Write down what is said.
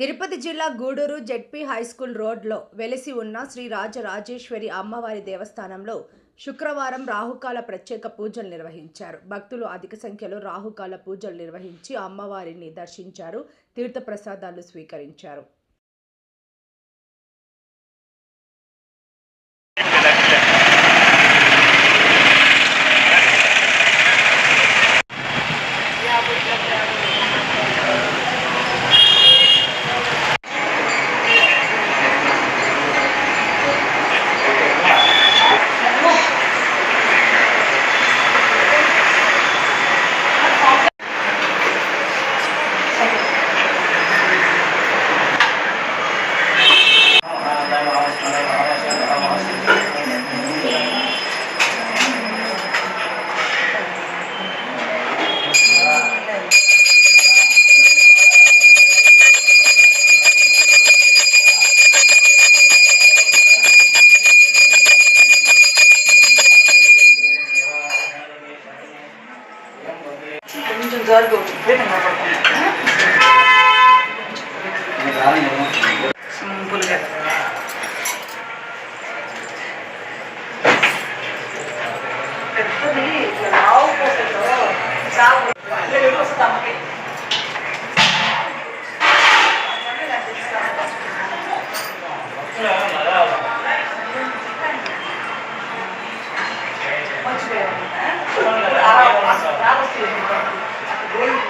తిరుపతి జిల్లా Gudur ZP high school రోడ్లో వెలిసి ఉన్న శ్రీ రాజరాజేశ్వరి అమ్మవారి దేవస్థానంలో శుక్రవారం రాహుకాల ప్రత్యేక పూజలు నిర్వహించారు. భక్తులు అధిక సంఖ్యలో రాహుకాల పూజలు నిర్వహించి అమ్మవారిని దర్శించారు తీర్థప్రసాదాలు స్వీకరించారు. కొంచెం జరుగు ఇప్పుడే సింపుల్గా పెద్దది ఇట్లా లావు పోసతో చాలు ఇట్లా వస్తుంది అమ్మకి Purusha